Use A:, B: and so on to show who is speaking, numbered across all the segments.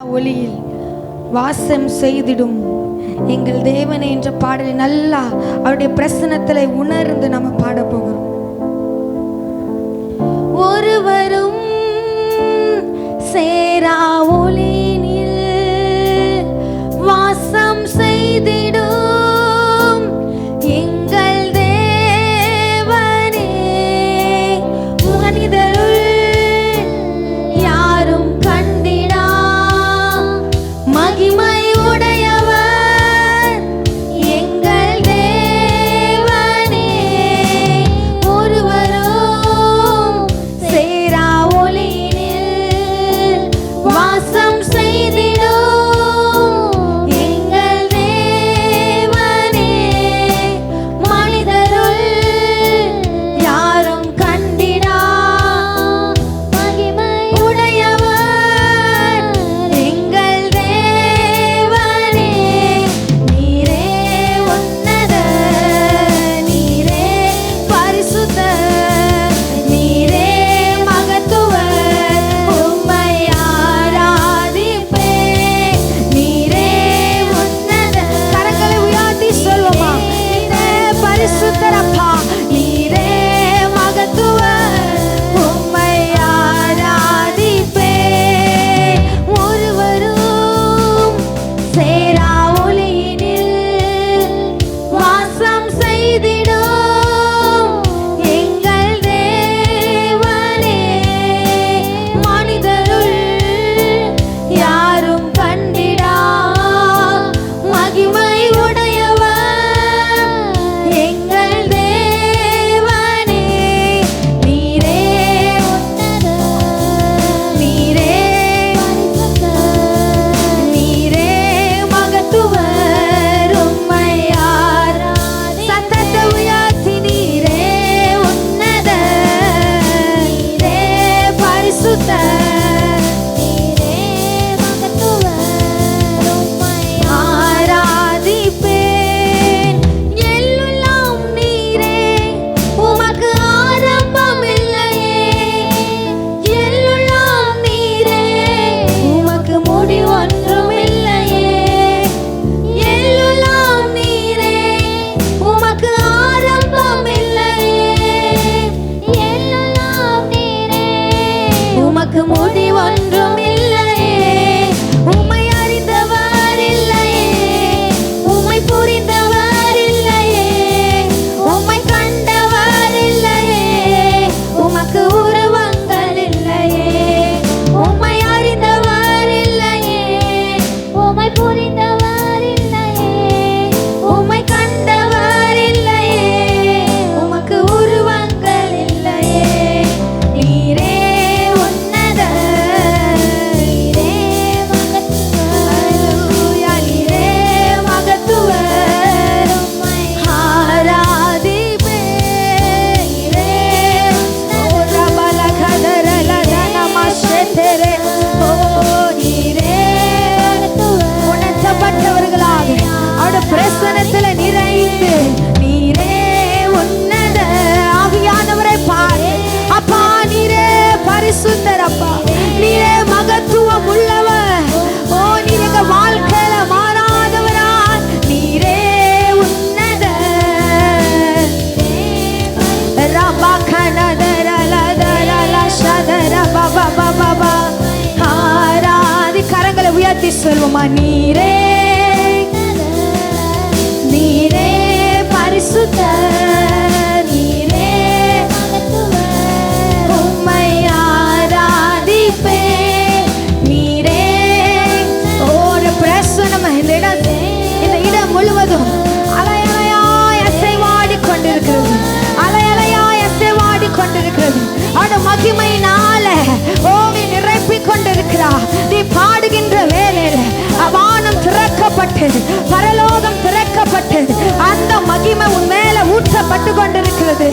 A: ஒளியில் வாசம் செய்திடும். எங்கள் தேவனே என்ற பாடலை நல்லா அவருடைய பிரசனத்தில் உணர்ந்து நம்ம பாடப்போகிறோம் ஒருவரும் சேரா స్తోత్రమా నీరే నీరే పరిశుద్ధ నీరే நீரே ஒரு பிரசனம் இடத்தை இந்த இடம் முழுவதும் அலையலையாய் அசைவாடி கொண்டிருக்கிறது அலையலையாய் அசைவாடி கொண்டிருக்கிறது அவருடைய மகிமையினால ஓவி நிரப்பிக் கொண்டிருக்கிறார் நீ பாடுகின்ற திறக்கப்பட்டது பரலோகம் திறக்கப்பட்டது. அந்த மகிமை உன் மேல ஊற்றப்பட்டு கொண்டிருக்கிறது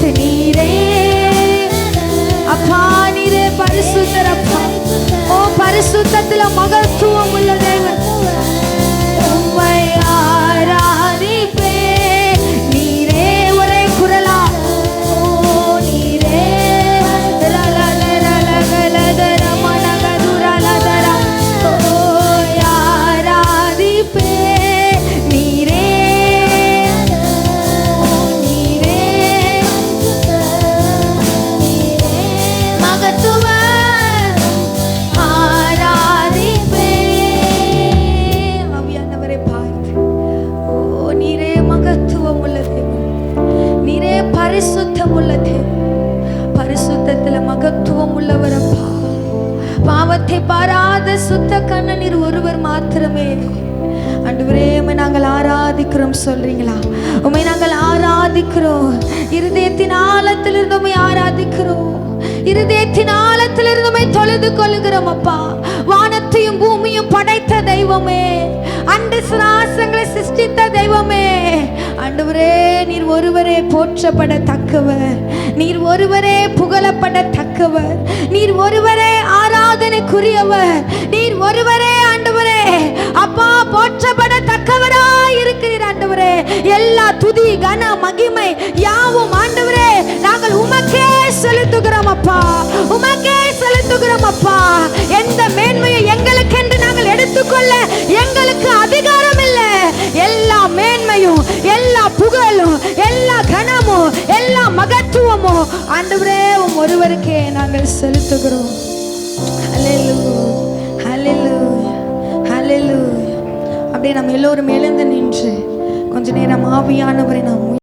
A: tenía. பாவத்தை பாராத சுத்த கண்ண நீர் ஒருவர் மாத்திரமே. அன்றுவரே உமை நாங்கள் ஆராதிக்கிறோம் சொல்றீங்களா? உமை நாங்கள் ஆராதிக்கிறோம். இருதயத்தின் ஆழத்திலிருந்து உம்மை ஆராதிக்கிறோம். இருதயத்தின் ஆழத்திலிருந்து உம்மை தொழுது கொள்கிறோம் அப்பா. வானத்தையும் பூமியும் படைத்த தெய்வமே. அண்டு சுராசங்களை சிருஷ்டித்த தெய்வமே. ஆண்டவரே நீர் ஒருவரே போற்றப்படத்தக்கவர். நீர் ஒருவரே புகழப்படத்தக்கவர். நீர் ஒருவரே ஆராதனைக்குரியவர் நீர் ஒருவரே ஆண்டவரே. அப்பா போற்றப்படத்தக்கவரா இருக்கிறீர் ஆண்டவரே. எல்லா துதி கன மகிமை யாவும் ஆண்டவரே. நாங்கள் உமக்கே செலுத்துகிறோம் அப்பா. உமக்கே செலுத்துகிறோம் அப்பா. எந்த மேன்மையை எங்களுக்கென்று நாங்கள் எடுத்துக்கொள்ள எங்களுக்கு அதிகாரம் இல்லை எல்லா மேன்மையும் எல்லா புகழும் எல்லா கனமும் எல்லா மகத்துவமும் ஆண்டவரே உம் ஒருவருக்கே நாங்கள் செலுத்துகிறோம். அப்படியே நம்ம எல்லோரும் எழுந்து நின்று கொஞ்ச நேரம் ஆவியானவரை நாம்